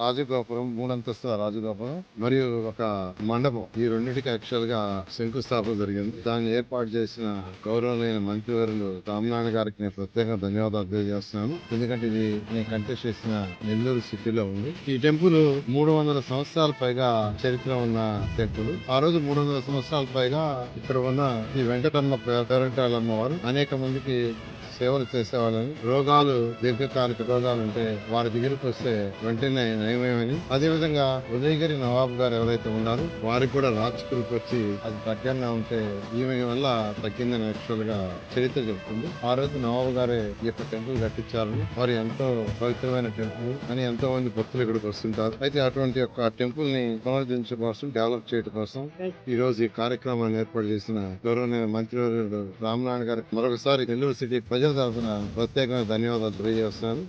రాజగోపురం మూడంతస్తుల రాజగోపురం మరియు ఒక మండపం. ఈ రెండింటికి యాక్చువల్గా శంకుస్థాపన జరిగింది. దాన్ని ఏర్పాటు చేసిన గౌరవమైన మంత్రివర్యులు రామనారాయణ గారికి నేను ప్రత్యేకంగా ధన్యవాదాలు తెలియజేస్తున్నాను. ఎందుకంటే ఇది నేను కంటెస్ట్ చేసిన నెల్లూరు సిటీలో ఉంది. ఈ టెంపుల్ మూడు వందల సంవత్సరాల పైగా చరిత్ర ఉన్న టెంపుల్. ఆ రోజు మూడు వందల సంవత్సరాల పైగా ఇక్కడ ఉన్న ఈ వెంకటమ్మ పేరంటాల అమ్మవారు అనేక మందికి సేవలు చేసేవాళ్ళని. రోగాలు దీర్ఘకాలిక రోగాలు ఉంటే వారి దగ్గరికి వస్తే వెంటనే నయమేమని అదే విధంగా ఉదయగిరి నవాబు గారు ఎవరైతే ఉన్నారో వారికి కూడా రాచకులకు వచ్చి అది తగ్గన్నా ఉంటే ఈమె వల్ల తగ్గిందని యాక్చువల్గా చరిత్ర చెబుతుంది ఆ రోజు నవాబు గారే ఈ యొక్క టెంపుల్ కట్టించారని వారు ఎంతో పవిత్రమైన టెంపుల్ అని ఎంతో మంది భక్తులు ఇక్కడికి వస్తుంటారు. అయితే అటువంటి యొక్క టెంపుల్ని పునరుద్ధరించడం కోసం డెవలప్ చేయడం కోసం ఈ రోజు ఈ కార్యక్రమాన్ని ఏర్పాటు చేసిన గౌరవనీయ మంత్రి రామనారాయణ గారికి మరొకసారి నెల్లూరు సిటీ ప్రజల తరఫున ప్రత్యేకంగా ధన్యవాదాలు తెలియజేస్తున్నాను.